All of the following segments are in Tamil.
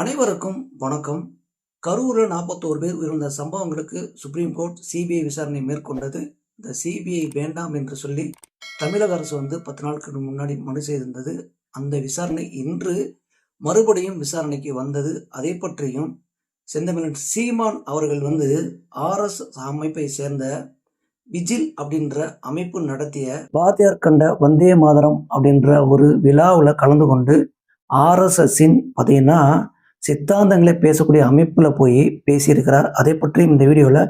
அனைவருக்கும் வணக்கம். கரூரில் நாற்பத்தோரு பேர் உயிரிழந்த சம்பவங்களுக்கு சுப்ரீம் கோர்ட் சிபிஐ விசாரணை மேற்கொண்டது. இந்த சிபிஐ வேண்டாம் என்று சொல்லி தமிழக அரசு வந்து பத்து நாட்களுக்கு முன்னாடி மனு செய்திருந்தது. அந்த விசாரணை இன்று மறுபடியும் விசாரணைக்கு வந்தது. அதை பற்றியும் செந்தமிழன் சீமான் அவர்கள் வந்து ஆர்எஸ் அமைப்பை சேர்ந்த விஜில் அப்படின்ற அமைப்பு நடத்திய பாரதியார் கண்ட வந்தே மாதரம் அப்படின்ற ஒரு விழாவில் கலந்து கொண்டு ஆர்எஸ்எஸ்ஸின் பார்த்தீங்கன்னா சித்தாந்தங்களை பேசக்கூடிய அமைப்பில் போய் பேசியிருக்கிறார். அதை பற்றி இந்த வீடியோவில்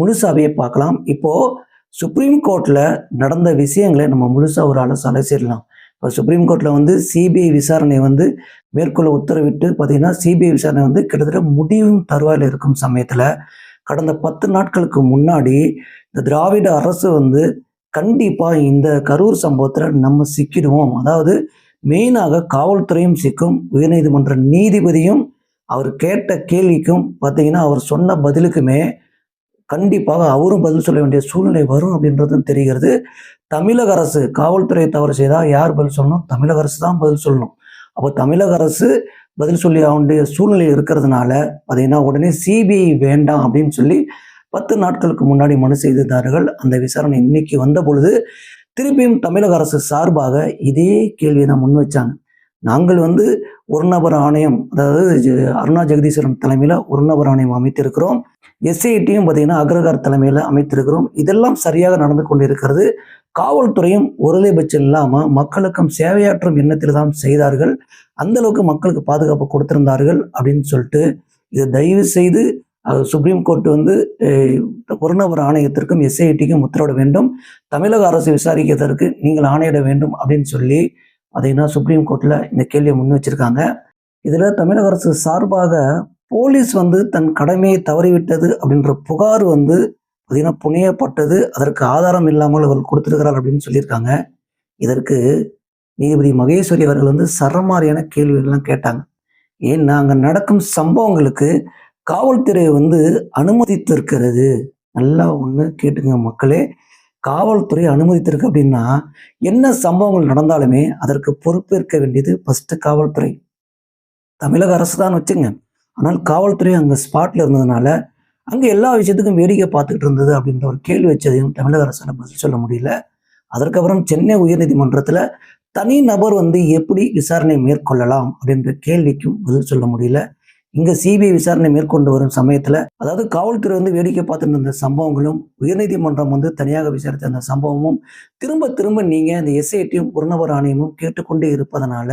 முழுசாவே பார்க்கலாம். இப்போது சுப்ரீம் கோர்ட்டில் நடந்த விஷயங்களை நம்ம முழுசாக ஒரு அலசு அலசிடலாம் இப்போ சுப்ரீம் கோர்ட்டில் வந்து சிபிஐ விசாரணை வந்து மேற்கொள்ள உத்தரவிட்டு பார்த்தீங்கன்னா சிபிஐ விசாரணை வந்து கிட்டத்தட்ட முடிவும் தருவாயில் இருக்கும் சமயத்தில் கடந்த பத்து நாட்களுக்கு முன்னாடி இந்த திராவிட அரசு வந்து கண்டிப்பாக இந்த கரூர் சம்பவத்தில் நம்ம சிக்கிடுவோம். அதாவது மெயினாக காவல்துறையும் சிக்கும் உயர்நீதிமன்ற நீதிபதியும் அவர் கேட்ட கேள்விக்கும் பார்த்தீங்கன்னா அவர் சொன்ன பதிலுக்குமே கண்டிப்பாக அவரும் பதில் சொல்ல வேண்டிய சூழ்நிலை வரும் அப்படின்றதும் தெரிகிறது. தமிழக அரசு காவல்துறை தவறு செய்தால் யார் பதில் சொல்லணும்? தமிழக அரசு தான் பதில் சொல்லணும். அப்போ தமிழக அரசு பதில் சொல்லி வேண்டிய சூழ்நிலை இருக்கிறதுனால பார்த்தீங்கன்னா உடனே சிபிஐ வேண்டாம் அப்படின்னு சொல்லி பத்து நாட்களுக்கு முன்னாடி மனு செய்திருந்தார்கள். அந்த விசாரணை இன்னைக்கு வந்த பொழுது திருப்பியும் தமிழக அரசு சார்பாக இதே கேள்வியை தான் முன் வச்சாங்க. நாங்கள் வந்து ஒரு நபர் ஆணையம் அதாவது அருணா ஜெகதீஸ்வரன் தலைமையில் ஒரு நபர் ஆணையம் அமைத்திருக்கிறோம். எஸ்ஐடியும் பார்த்தீங்கன்னா அக்ரகார் தலைமையில் அமைத்திருக்கிறோம். இதெல்லாம் சரியாக நடந்து கொண்டிருக்கிறது. காவல்துறையும் ஒருலைபட்சம் இல்லாமல் மக்களுக்கும் சேவையாற்றும் எண்ணத்தில் தான் செய்தார்கள். அந்த அளவுக்கு மக்களுக்கு பாதுகாப்பு கொடுத்திருந்தார்கள் அப்படின்னு சொல்லிட்டு இதை தயவு செய்து அது சுப்ரீம் கோர்ட் வந்து புறநபர் ஆணையத்திற்கும் எஸ்ஐடிக்கும் உத்தரவிட வேண்டும். தமிழக அரசு விசாரிக்கிறதற்கு நீங்கள் ஆணையிட வேண்டும் அப்படின்னு சொல்லி பார்த்தீங்கன்னா சுப்ரீம் கோர்ட்டில் இந்த கேள்வியை முன் வச்சிருக்காங்க. இதில் தமிழக அரசு சார்பாக போலீஸ் வந்து தன் கடமையை தவறிவிட்டது அப்படின்ற புகார் வந்து பார்த்திங்கன்னா புனையப்பட்டது. அதற்கு ஆதாரம் இல்லாமல் அவர் கொடுத்துருக்கிறார் அப்படின்னு சொல்லியிருக்காங்க. இதற்கு நீதிபதி மகேஸ்வரி அவர்கள் வந்து சரமாரியான கேள்விகள்லாம் கேட்டாங்க. ஏன்னா அங்கே நடக்கும் சம்பவங்களுக்கு காவல்துறை வந்து அனுமதித்திருக்கிறது. நல்லா ஒன்று கேட்டுங்க மக்களே. காவல்துறை அனுமதித்திருக்கு அப்படின்னா என்ன சம்பவங்கள் நடந்தாலுமே அதற்கு பொறுப்பேற்க வேண்டியது ஃபஸ்ட்டு காவல்துறை. தமிழக அரசு தான் வச்சுங்க. ஆனால் காவல்துறை அங்கே ஸ்பாட்டில் இருந்ததுனால அங்கே எல்லா விஷயத்துக்கும் வேடிக்கை பார்த்துக்கிட்டு இருந்தது அப்படின்ற ஒரு கேள்வி வச்சதையும் தமிழக அரசால் பதில் சொல்ல முடியல. அதற்கப்புறம் சென்னை உயர்நீதிமன்றத்தில் தனி நபர் வந்து எப்படி விசாரணை மேற்கொள்ளலாம் அப்படின்ற கேள்விக்கும் பதில் சொல்ல முடியல. இங்கே சிபிஐ விசாரணை மேற்கொண்டு வரும் சமயத்தில் அதாவது காவல்துறை வந்து வேடிக்கை பார்த்துட்டு இருந்த சம்பவங்களும் உயர்நீதிமன்றம் வந்து தனியாக விசாரித்த அந்த சம்பவமும் திரும்ப திரும்ப நீங்கள் அந்த எஸ்ஐடியும் புறநபர் ஆணையமும் கேட்டுக்கொண்டே இருப்பதனால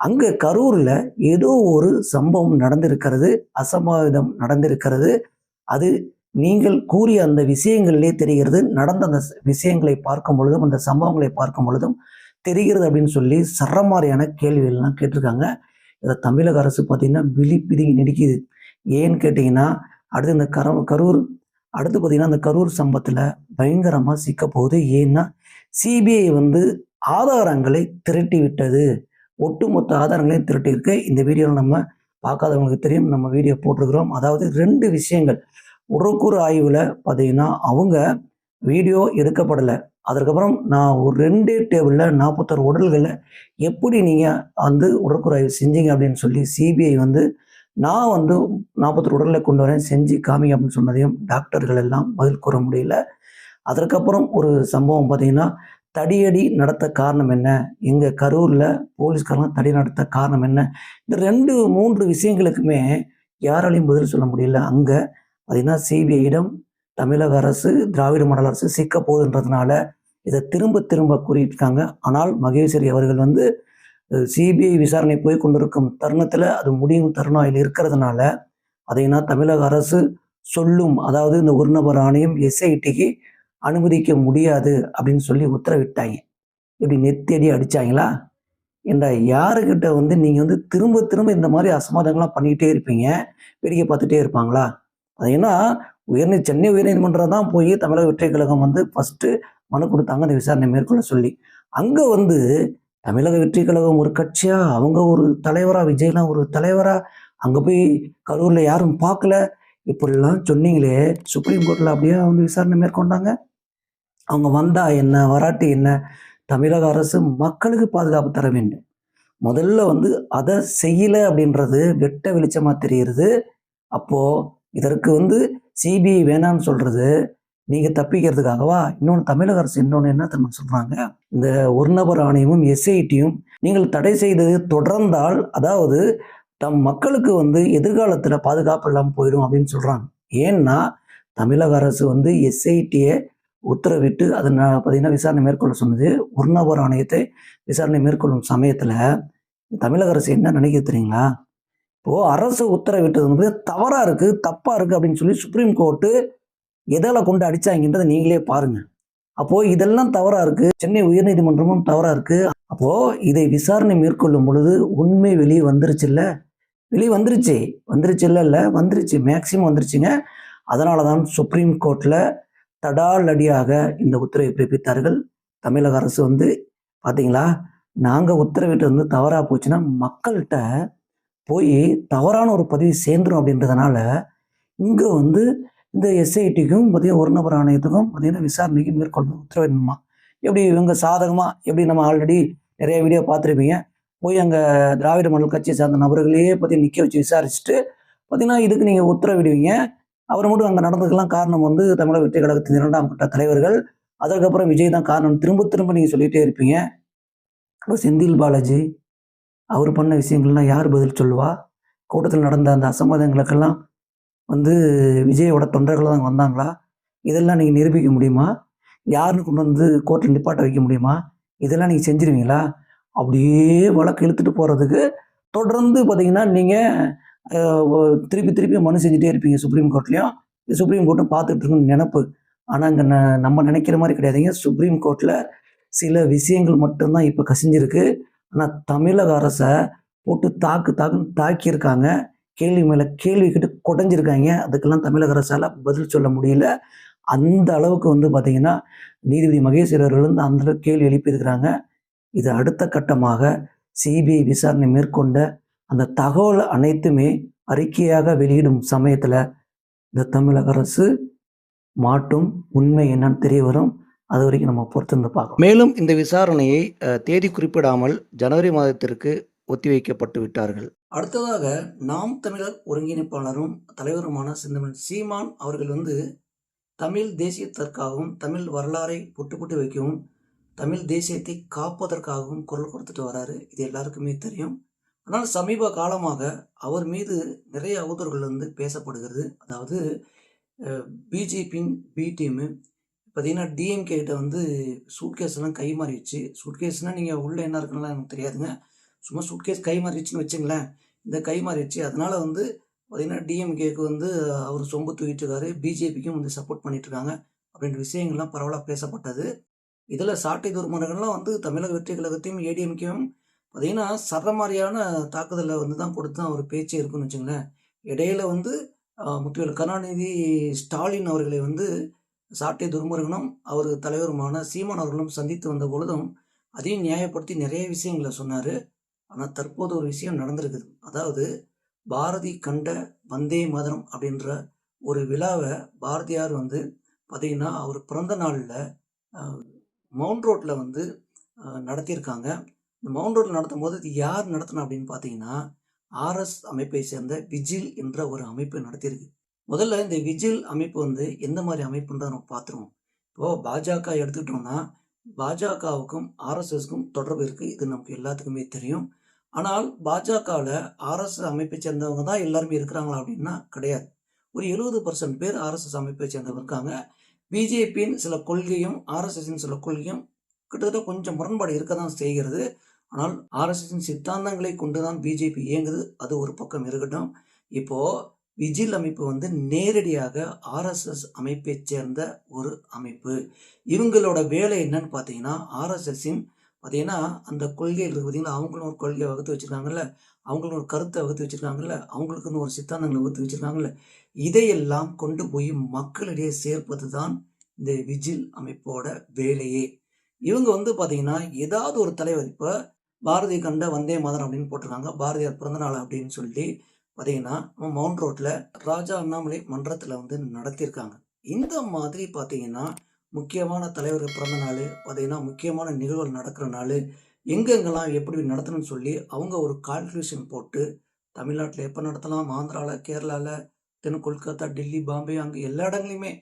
அங்கே கரூரில் ஏதோ ஒரு சம்பவம் நடந்திருக்கிறது அசம்பாவிதம் நடந்திருக்கிறது. அது நீங்கள் கூறிய அந்த விஷயங்களிலே தெரிகிறது நடந்த அந்த விஷயங்களை பார்க்கும் பொழுதும் அந்த சம்பவங்களை பார்க்கும் பொழுதும் தெரிகிறது அப்படின்னு சொல்லி சரமாரியான கேள்விகள்லாம் கேட்டிருக்காங்க. இதை தமிழக அரசு பார்த்தீங்கன்னா விழி பிதுங்கி நடிக்குது. ஏன்னு கேட்டிங்கன்னா அடுத்து இந்த கர கரூர் அடுத்து பார்த்தீங்கன்னா அந்த கரூர் சம்பத்தில் பயங்கரமாக சிக்க போகுது. ஏன்னா சிபிஐ வந்து ஆதாரங்களை திரட்டி விட்டது. ஒட்டுமொத்த ஆதாரங்களையும் திரட்டியிருக்கு இந்த வீடியோவில் நம்ம பார்க்காதவங்களுக்கு தெரியும். நம்ம வீடியோ போட்டிருக்கிறோம். அதாவது ரெண்டு விஷயங்கள். உடற்கூறு ஆய்வில் பார்த்தீங்கன்னா அவங்க வீடியோ எடுக்கப்படலை. அதற்கப்புறம் நான் ஒரு ரெண்டே டேபிளில் நாற்பத்தொரு உடல்களை எப்படி நீங்கள் வந்து உடற்கூறு செஞ்சீங்க அப்படின்னு சொல்லி சிபிஐ வந்து நான் வந்து நாற்பத்தொரு உடலை கொண்டு வரேன் செஞ்சு காமிங்க அப்படின்னு சொன்னதையும் டாக்டர்கள் எல்லாம் பதில் கூற முடியல. அதற்கப்புறம் ஒரு சம்பவம் பார்த்தீங்கன்னா தடியடி நடத்த காரணம் என்ன? எங்கள் கரூரில் போலீஸ்காரங்க தடி நடத்த காரணம் என்ன? இந்த ரெண்டு மூன்று விஷயங்களுக்குமே யாராலையும் பதில் சொல்ல முடியல. அங்கே பார்த்தீங்கன்னா சிபிஐயிடம் தமிழக அரசு திராவிட மாடல் அரசு சிக்க போகுதுன்றதுனால இதை திரும்ப திரும்ப கூறியிருக்காங்க. ஆனால் மகேஸ்வரி அவர்கள் வந்து சிபிஐ விசாரணை போய் கொண்டிருக்கும் தருணத்தில் அது முடியும் தருணம் அதில் இருக்கிறதுனால அதைனா தமிழக அரசு சொல்லும் அதாவது இந்த ஒரு நபர் ஆணையம் எஸ்ஐடிக்கு அனுமதிக்க முடியாது அப்படின்னு சொல்லி உத்தரவிட்டாங்க. இப்படி நெத்தியடி அடித்தாங்களா இந்த யாருக்கிட்ட வந்து நீங்கள் வந்து திரும்ப திரும்ப இந்த மாதிரி அசமாதங்கள்லாம் பண்ணிக்கிட்டே இருப்பீங்க? வேடிக்கை பார்த்துட்டே இருப்பாங்களா? அது ஏன்னா உயர்நீ சென்னை உயர்நீதிமன்றம் தான் போய் தமிழக வெற்றி கழகம் வந்து ஃபஸ்ட்டு மனு கொடுத்தாங்க அந்த விசாரணை மேற்கொள்ள சொல்லி அங்கே வந்து தமிழக வெற்றி கழகம் ஒரு கட்சியாக அவங்க ஒரு தலைவராக விஜய்லாம் ஒரு தலைவராக அங்கே போய் கரூரில் யாரும் பார்க்கல இப்படிலாம் சொன்னீங்களே சுப்ரீம் கோர்ட்டில் அப்படியே அவங்க விசாரணை மேற்கொண்டாங்க. அவங்க வந்தா என்ன வராட்டி என்ன தமிழக அரசு மக்களுக்கு பாதுகாப்பு தர வேண்டும். முதல்ல வந்து அதை செய்யலை அப்படின்றது வெட்ட வெளிச்சமாக தெரிகிறது. அப்போது இதற்கு வந்து சிபிஐ வேணாம்னு சொல்கிறது நீங்கள் தப்பிக்கிறதுக்காகவா? இன்னொன்று தமிழக அரசு இன்னொன்று என்ன தெரியுமா சொல்கிறாங்க இந்த ஒரு நபர் ஆணையமும் எஸ்ஐடியும் நீங்கள் தடை செய்தது தொடர்ந்தால் அதாவது தம் மக்களுக்கு வந்து எதிர்காலத்தில் பாதுகாப்பு இல்லாமல் போயிடும் அப்படின்னு சொல்கிறாங்க ஏன்னா தமிழக அரசு வந்து எஸ்ஐடியை உத்தரவிட்டு அதை பார்த்திங்கன்னா பார்த்தீங்கன்னா விசாரணை மேற்கொள்ள சொன்னது ஒரு நபர் ஆணையத்தை விசாரணை மேற்கொள்ளும் சமயத்தில் தமிழக அரசு என்ன நினைக்க தெரியுங்களா? இப்போது அரசு உத்தரவிட்டது வந்து தவறாக இருக்குது தப்பாக இருக்குது அப்படின்னு சொல்லி சுப்ரீம் கோர்ட்டு எதால் கொண்டு அடித்தாங்கன்றதை நீங்களே பாருங்கள் அப்போது இதெல்லாம் தவறாக இருக்குது சென்னை உயர்நீதிமன்றமும் தவறாக இருக்குது அப்போது இதை விசாரணை மேற்கொள்ளும் பொழுது உண்மை வெளியே வந்துருச்சுல்ல வெளியே வந்துருச்சு. வந்துருச்சு இல்லை இல்லை. வந்துருச்சு. மேக்சிமம் வந்துருச்சுங்க. அதனால தான் சுப்ரீம் கோர்ட்டில் தடால் அடியாக இந்த உத்தரவை பிறப்பித்தார்கள். தமிழக அரசு வந்து பார்த்தீங்களா நாங்கள் உத்தரவிட்டு வந்து தவறாக போச்சுன்னா மக்கள்கிட்ட போய் தவறான ஒரு பதிவு சேர்ந்துரும் அப்படின்றதுனால இங்கே வந்து இந்த எஸ்ஐடிக்கும் பார்த்தீங்கன்னா ஒரு நபர் ஆணையத்துக்கும் பார்த்தீங்கன்னா விசாரணைக்கு மேற்கொள்ள உத்தரவிடணுமா? எப்படி இவங்க சாதகமாக எப்படி நம்ம ஆல்ரெடி நிறைய வீடியோ பார்த்துருப்பீங்க. போய் அங்கே திராவிட மண்டல் கட்சியை சார்ந்த நபர்களையே பற்றி நிற்க வச்சு விசாரிச்சுட்டு பார்த்தீங்கன்னா இதுக்கு நீங்கள் உத்தரவிடுவீங்க. அவர் மட்டும் அங்கே நடந்ததுக்கெல்லாம் காரணம் வந்து தமிழக வெற்றி கழகத்தின் இரண்டாம் கட்ட தலைவர்கள். அதற்கப்புறம் விஜய் தான் காரணம். திரும்ப திரும்ப நீங்கள் சொல்லிகிட்டே இருப்பீங்க. அப்புறம் செந்தில் பாலாஜி அவர் பண்ண விஷயங்கள்லாம் யார் பதில் சொல்லுவா? கூட்டத்தில் நடந்த அந்த அசம்பாதங்களுக்கெல்லாம் வந்து விஜயோட தொண்டர்கள் தான் வந்தாங்களா? இதெல்லாம் நீங்கள் நிரூபிக்க முடியுமா? யாருன்னு கொண்டு வந்து கோர்ட்டில் நிப்பாட்ட வைக்க முடியுமா? இதெல்லாம் நீங்கள் செஞ்சுருவீங்களா? அப்படியே வழக்கு இழுத்துட்டு போகிறதுக்கு தொடர்ந்து பார்த்தீங்கன்னா நீங்கள் திருப்பி திருப்பி மனு செஞ்சுட்டே இருப்பீங்க சுப்ரீம் கோர்ட்லேயும். சுப்ரீம் கோர்ட்டும் பார்த்துட்டு இருக்குன்னு நினப்பு. ஆனால் இங்கே ந நம்ம நினைக்கிற மாதிரி கிடையாதுங்க. சுப்ரீம் கோர்ட்டில் சில விஷயங்கள் மட்டும்தான் இப்போ கசிஞ்சிருக்கு. ஆனால் தமிழக அரசை போட்டு தாக்கு தாக்குன்னு தாக்கியிருக்காங்க. கேள்வி மேலே கேள்வி கேட்டு குடஞ்சிருக்காங்க. அதுக்கெல்லாம் தமிழக அரசால் பதில் சொல்ல முடியல. அந்த அளவுக்கு வந்து பார்த்திங்கன்னா நீதிபதி மகேஸ்வரர் அவர்கள் வந்து அந்த கேள்வி எழுப்பியிருக்கிறாங்க. இது அடுத்த கட்டமாக சிபிஐ விசாரணை மேற்கொண்ட அந்த தகவல் அனைத்துமே அறிக்கையாக வெளியிடும் சமயத்தில் இந்த தமிழக அரசு மாட்டும் உண்மை என்னன்னு தெரிய வரும். அது வரைக்கும் நம்ம பொறுத்திருந்து பார்க்கலாம் மேலும் இந்த விசாரணையை தேதி குறிப்பிடாமல் ஜனவரி மாதத்திற்கு ஒத்திவைக்கப்பட்டு விட்டார்கள். அடுத்ததாக நாம் தமிழர் ஒருங்கிணைப்பாளரும் தலைவருமான சிந்தமன் சீமான் அவர்கள் வந்து தமிழ் தேசியத்திற்காகவும் தமிழ் வரலாறை புட்டு புட்டு வைக்கவும் தமிழ் தேசியத்தை காப்பதற்காகவும் குரல் கொடுத்துட்டு வராரு. இது எல்லாருக்குமே தெரியும். ஆனால் சமீப காலமாக அவர் மீது நிறைய அவதூறுகள் வந்து பேசப்படுகிறது. அதாவது பிஜேபியின் பி டீமு பார்த்தீங்கன்னா டிஎம்கே கிட்ட வந்து சூட்கேஸ்லாம் கை மாறிடுச்சு சூட்கேஸ்னால் நீங்கள் உள்ளே என்ன இருக்குன்னு எனக்கு தெரியாதுங்க. சும்மா சூட்கேஸ் கை மாறிடுச்சுன்னு வச்சுங்களேன். இந்த கை மாறிடுச்சு அதனால் வந்து பார்த்திங்கன்னா டிஎம்கேக்கு வந்து அவர் சொம்பு தூக்கிட்டு இருக்காரு பிஜேபிக்கும் வந்து சப்போர்ட் பண்ணிட்டு இருக்காங்க அப்படின்ற விஷயங்கள்லாம் பரவலாக பேசப்பட்டது. இதில் சாட்டை துர்மரங்கள்லாம் வந்து தமிழக வெற்றி கழகத்தையும் ஏடிஎம்கேயும் பார்த்தீங்கன்னா சரமாரியான தாக்குதலை வந்து தான் கொடுத்து தான் அவர் பேச்சே இருக்குன்னு வச்சுங்களேன். இடையில வந்து முத்துவேல் கருணாநிதி ஸ்டாலின் அவர்களை வந்து சாட்டை துர்முருகனும் அவர் தலைவருமான சீமான் அவர்களும் சந்தித்து வந்த பொழுதும் அதையும் நியாயப்படுத்தி நிறைய விஷயங்களை சொன்னார். ஆனால் தற்போது ஒரு விஷயம் நடந்திருக்குது. அதாவது பாரதி கண்ட வந்தே மதனம் அப்படின்ற ஒரு விழாவை பாரதியார் வந்து பார்த்தீங்கன்னா அவர் பிறந்த நாளில் மவுண்ட் ரோட்டில் வந்து நடத்தியிருக்காங்க. இந்த மவுண்ட் ரோட்டில் நடத்தும் போது இது யார் நடத்தினா அப்படின்னு பார்த்தீங்கன்னா ஆர்எஸ் அமைப்பை சேர்ந்த விஜில் என்ற ஒரு அமைப்பு நடத்தியிருக்கு. முதல்ல இந்த விஜில் அமைப்பு வந்து எந்த மாதிரி அமைப்புன்றதை நம்ம பார்த்துருவோம் இப்போது பாஜக எடுத்துக்கிட்டோம்னா பாஜகவுக்கும் ஆர்எஸ்எஸ்க்கும் தொடர்பு இருக்குது இது நமக்கு எல்லாத்துக்குமே தெரியும். ஆனால் பாஜகவில் ஆர்எஸ்எஸ் அமைப்பை சேர்ந்தவங்க தான் எல்லாருமே இருக்கிறாங்களா அப்படின்னா கிடையாது. ஒரு எழுபது பர்சன்ட் பேர் ஆர்எஸ்எஸ் அமைப்பை சேர்ந்தவங்க இருக்காங்க. பிஜேபியின் சில கொள்கையும் ஆர்எஸ்எஸின் சில கொள்கையும் கிட்டத்தட்ட கொஞ்சம் முரண்பாடு இருக்க தான் செய்கிறது. ஆனால் ஆர்எஸ்எஸின் சித்தாந்தங்களை கொண்டு தான் பிஜேபி இயங்குது. அது ஒரு பக்கம் இருக்கட்டும். இப்போது விஜில் அமைப்பு வந்து நேரடியாக ஆர்எஸ்எஸ் அமைப்பை சேர்ந்த ஒரு அமைப்பு. இவங்களோட வேலை என்னன்னு பார்த்தீங்கன்னா ஆர்எஸ்எஸ்ஸின் பார்த்தீங்கன்னா அந்த கொள்கைகள் இருக்குது. பார்த்தீங்கன்னா அவங்களும் ஒரு கொள்கையை வகுத்து வச்சுருக்காங்கல்ல. அவங்களும் ஒரு கருத்தை வகுத்து வச்சுருக்காங்கல்ல. அவங்களுக்குன்னு ஒரு சித்தாந்தங்களை வகுத்து வச்சுருக்காங்கல்ல. இதையெல்லாம் கொண்டு போய் மக்களிடையே சேர்ப்பது தான் இந்த விஜில் அமைப்போட வேலையே. இவங்க வந்து பார்த்தீங்கன்னா ஏதாவது ஒரு தலைவர் இப்போ பாரதி கண்ட வந்தே மதன் அப்படின்னு போட்டிருக்காங்க. பாரதியார் பிறந்தநாள் அப்படின்னு சொல்லி பார்த்தீங்கன்னா நம்ம மவுண்ட் ரோட்டில் ராஜா அண்ணாமலை மன்றத்தில் வந்து நடத்தியிருக்காங்க. இந்த மாதிரி பார்த்தீங்கன்னா முக்கியமான தலைவர்கள் பிறந்த நாள் பார்த்தீங்கன்னா முக்கியமான நிகழ்வுகள் நடக்கிற நாள் எங்கெங்கெல்லாம் எப்படி நடத்தணும்னு சொல்லி அவங்க ஒரு கால்குலேஷன் போட்டு தமிழ்நாட்டில் எப்போ நடத்தலாம் ஆந்திராவில் கேரளாவில் தென் கொல்கத்தா டெல்லி பாம்பே அங்கே எல்லா இடங்களையுமே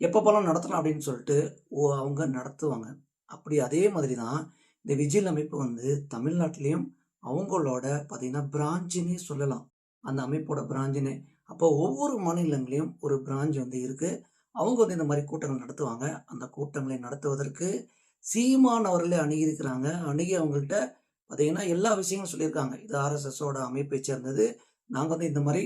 எப்பப்போலாம் நடத்தலாம் அப்படின்னு சொல்லிட்டு ஓ அவங்க நடத்துவாங்க. அப்படி அதே மாதிரி தான் இந்த விஜில் அமைப்பு வந்து தமிழ்நாட்டிலையும் அவங்களோட பார்த்தீங்கன்னா பிரான்ச்சுன்னே சொல்லலாம். அந்த அமைப்போட பிரான்ச்சுன்னு அப்போ ஒவ்வொரு மாநிலங்களையும் ஒரு பிரான்ச் வந்து இருக்குது அவங்க வந்து இந்த மாதிரி கூட்டங்கள் நடத்துவாங்க. அந்த கூட்டங்களை நடத்துவதற்கு சீமான் அவர்களே அணுகியிருக்கிறாங்க. அணுகி அவங்கள்ட்ட பார்த்தீங்கன்னா எல்லா விஷயங்களும் சொல்லியிருக்காங்க. இது ஆர்எஸ்எஸோட அமைப்பை சேர்ந்தது. நாங்கள் வந்து இந்த மாதிரி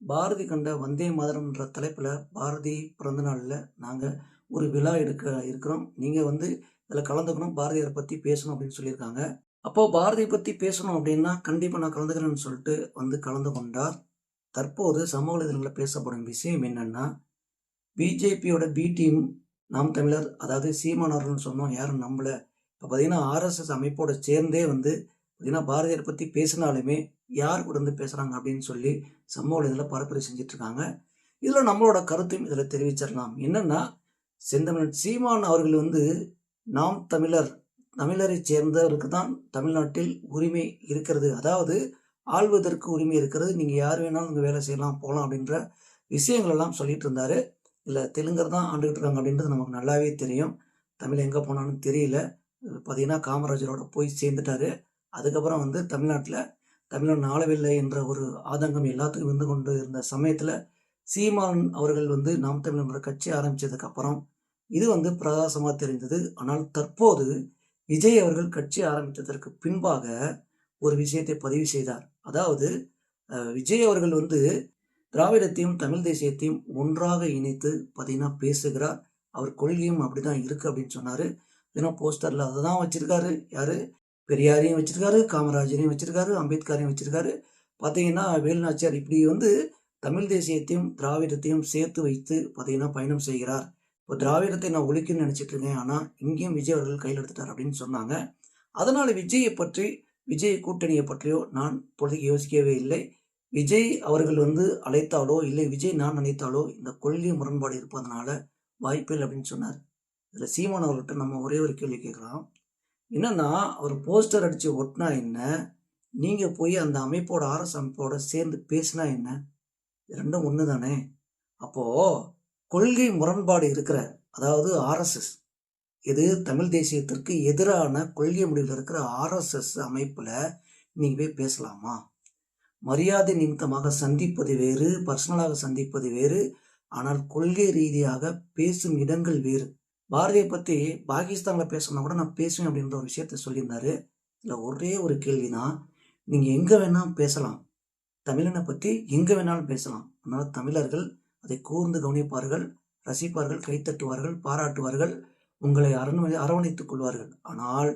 பாரதி கண்ட வந்தே மாதரம்ன்ற தலைப்பில் பாரதி பிறந்த நாளில் நாங்கள் ஒரு விழா எடுக்க இருக்கிறோம். நீங்கள் வந்து இதில் கலந்துக்கணும். பாரதியாரை பற்றி பேசணும் அப்படின்னு சொல்லியிருக்காங்க. அப்போது பாரதியை பற்றி பேசணும் அப்படின்னா கண்டிப்பாக நான் கலந்துக்கிறேன்னு சொல்லிட்டு வந்து கலந்து கொண்டார். தற்போது சமூக இதழ்களில் பேசப்படும் விஷயம் என்னென்னா பிஜேபியோட பி டீம் நாம் தமிழர் அதாவது சீமானவர்கள்னு சொன்னோம் யாரும் நம்மளை இப்போ பார்த்தீங்கன்னா ஆர்எஸ்எஸ் அமைப்போட சேர்ந்தே வந்து பார்த்தீங்கன்னா பாரதியார் பற்றி பேசினாலுமே யார் கூட இருந்து பேசுகிறாங்க அப்படின்னு சொல்லி சமூக இதில் பரப்புரை செஞ்சிட்ருக்காங்க. இதில் நம்மளோட கருத்தையும் இதில் தெரிவிச்சிடலாம். என்னென்னா செந்தமிழன் சீமான் அவர்கள் வந்து நாம் தமிழர் தமிழரை சேர்ந்தவருக்கு தான் தமிழ்நாட்டில் உரிமை இருக்கிறது. அதாவது ஆள்வதற்கு உரிமை இருக்கிறது. நீங்கள் யார் வேணாலும் இங்கே வேலை செய்யலாம் போகலாம் அப்படின்ற விஷயங்கள் எல்லாம் சொல்லிட்டு இருந்தாரு இல்லை தெலுங்கர் தான் ஆண்டுகிட்டு இருக்காங்க அப்படின்றது நமக்கு நல்லாவே தெரியும். தமிழ் எங்கே போனாலும் தெரியல. பார்த்தீங்கன்னா காமராஜரோட போய் சேர்ந்துட்டாரு. அதுக்கப்புறம் வந்து தமிழ்நாட்டில் தமிழன் ஆளவில்லை என்ற ஒரு ஆதங்கம் எல்லாத்துக்கும் இருந்து கொண்டு இருந்த சமயத்தில் சீமான் அவர்கள் வந்து நாம் தமிழர் கட்சி ஆரம்பித்ததுக்கப்புறம் இது வந்து பிரகாசமாக தெரிந்தது. ஆனால் தற்போது விஜய் அவர்கள் கட்சி ஆரம்பித்ததற்கு பின்பாக ஒரு விஷயத்தை பதிவு செய்தார். அதாவது விஜய் அவர்கள் வந்து திராவிடத்தையும் தமிழ் தேசியத்தையும் ஒன்றாக இணைத்து பார்த்தீங்கன்னா பேசுகிறார். அவர் கொள்கையும் அப்படிதான் இருக்கு அப்படின்னு சொன்னாரு. தினம் போஸ்டர்ல அதை தான் வச்சிருக்காரு. யாரு? பெரியாரையும் வச்சிருக்காரு காமராஜரையும் வச்சிருக்காரு அம்பேத்கரையும் வச்சிருக்காரு. பார்த்தீங்கன்னா வேலுநாச்சியார் இப்படி வந்து தமிழ் தேசியத்தையும் திராவிடத்தையும் சேர்த்து வைத்து பார்த்தீங்கன்னா பயணம் செய்கிறார். இப்போ திராவிடத்தை நான் ஒழிக்கணும்னு நினச்சிட்டு இருக்கேன். ஆனால் இங்கேயும் விஜய் அவர்கள் கையில் எடுத்துட்டார் அப்படின்னு சொன்னாங்க. அதனால் விஜயை பற்றி விஜய் கூட்டணியை பற்றியோ நான் இப்பொழுதுக்கு யோசிக்கவே இல்லை. விஜய் அவர்கள் வந்து அழைத்தாலோ இல்லை விஜய் நான் நினைத்தாலோ இந்த கொள்கை முரண்பாடு இருப்பதனால வாய்ப்பில் அப்படின்னு சொன்னார். இதில் சீமான் அவர்கிட்ட நம்ம ஒரே ஒரு கேள்வி கேட்கலாம். என்னன்னா அவர் போஸ்டர் அடித்து ஒட்டினா என்ன? நீங்கள் போய் அந்த அமைப்போட ஆர்எஸ் அமைப்போட சேர்ந்து பேசினா என்ன? ரெண்டும் ஒன்று தானே? அப்போது கொள்கை முரண்பாடு இருக்கிற அதாவது ஆர்எஸ்எஸ் இது தமிழ் தேசியத்திற்கு எதிரான கொள்கை முடிவில் இருக்கிற ஆர்எஸ்எஸ் அமைப்பில் நீங்கள் போய் பேசலாமா? மரியாதை நிமித்தமாக சந்திப்பது வேறு பர்சனலாக சந்திப்பது வேறு. ஆனால் கொள்கை ரீதியாக பேசும் இடங்கள் வேறு. பாரதியை பற்றி பாகிஸ்தானில் பேசணும்னா கூட நான் பேசுவேன் அப்படின்ற ஒரு விஷயத்த சொல்லியிருந்தாரு. இதில் ஒரே ஒரு கேள்வினா நீங்கள் எங்கே வேணால் பேசலாம். தமிழனை பற்றி எங்கே வேணாலும் பேசலாம். அதனால் தமிழர்கள் அதை கூர்ந்து கவனிப்பார்கள் ரசிப்பார்கள் கைத்தட்டுவார்கள் பாராட்டுவார்கள். உங்களை அரண்மனை அரவணைத்துக் கொள்வார்கள். ஆனால்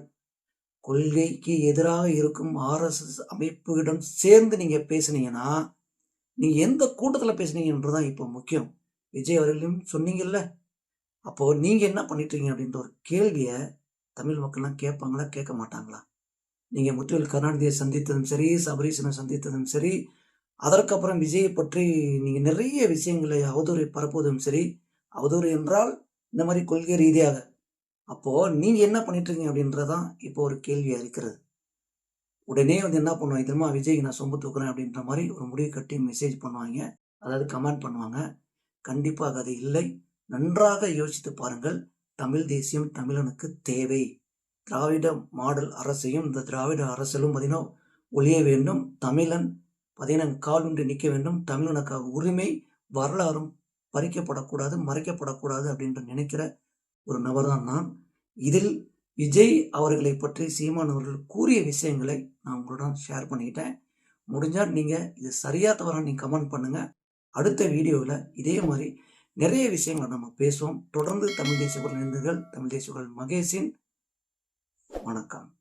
கொள்கைக்கு எதிராக இருக்கும் ஆர்எஸ்எஸ் அமைப்புகளிடம் சேர்ந்து நீங்கள் பேசுனீங்கன்னா நீங்கள் எந்த கூட்டத்தில் பேசுனீங்கன்றதான் இப்போ முக்கியம். விஜய் அவர்களையும் சொன்னீங்கல்ல அப்போது நீங்கள் என்ன பண்ணிட்டீங்க அப்படின்ற ஒரு கேள்வியை தமிழ் மக்கள்லாம் கேட்பாங்களா கேட்க மாட்டாங்களா? நீங்கள் முத்துவேல் கருணாநிதியை சந்தித்ததும் சரி சபரீசனை சந்தித்ததும் சரி அதற்கப்புறம் விஜயை பற்றி நீங்கள் நிறைய விஷயங்களை அவதூறை பரப்புவதும் சரி அவதூறு என்றால் இந்த மாதிரி கொள்கை ரீதியாக அப்போது நீங்கள் என்ன பண்ணிட்டுருக்கீங்க அப்படின்றதான் இப்போ ஒரு கேள்வியாக இருக்கிறது உடனே வந்து என்ன பண்ணுவாங்க? திரும்ப விஜய்க்கு நான் சொம்பு தூக்குறேன் அப்படின்ற மாதிரி ஒரு முடிவு கட்டி மெசேஜ் பண்ணுவாங்க. அதாவது கமெண்ட் பண்ணுவாங்க. கண்டிப்பாக அது இல்லை. நன்றாக யோசித்து பாருங்கள். தமிழ் தேசியம் தமிழனுக்கு தேவை. திராவிட மாடல் அரசையும் இந்த திராவிட அரசலும் பார்த்தீங்கன்னா ஒழிய வேண்டும். தமிழன் பார்த்தீங்கன்னா கால் நிற்க வேண்டும். தமிழனுக்காக உரிமை வரலாறும் பறிக்கப்படக்கூடாது மறைக்கப்படக்கூடாது அப்படின்ற நினைக்கிற ஒரு நபர் தான் நான். இதில் விஜய் அவர்களை பற்றி சீமான் அவர்கள் கூறிய விஷயங்களை நான் உங்களுடன் ஷேர் பண்ணிக்கிட்டேன் முடிஞ்சால் நீங்கள் இது சரியா தவறாக நீங்கள் கமெண்ட் பண்ணுங்கள் அடுத்த வீடியோவில் இதே மாதிரி நிறைய விஷயங்களை நம்ம பேசுவோம். தொடர்ந்து தமிழ் தேசிய குரல் தமிழ் தேசிய குரல் மகேஷின் வணக்கம்.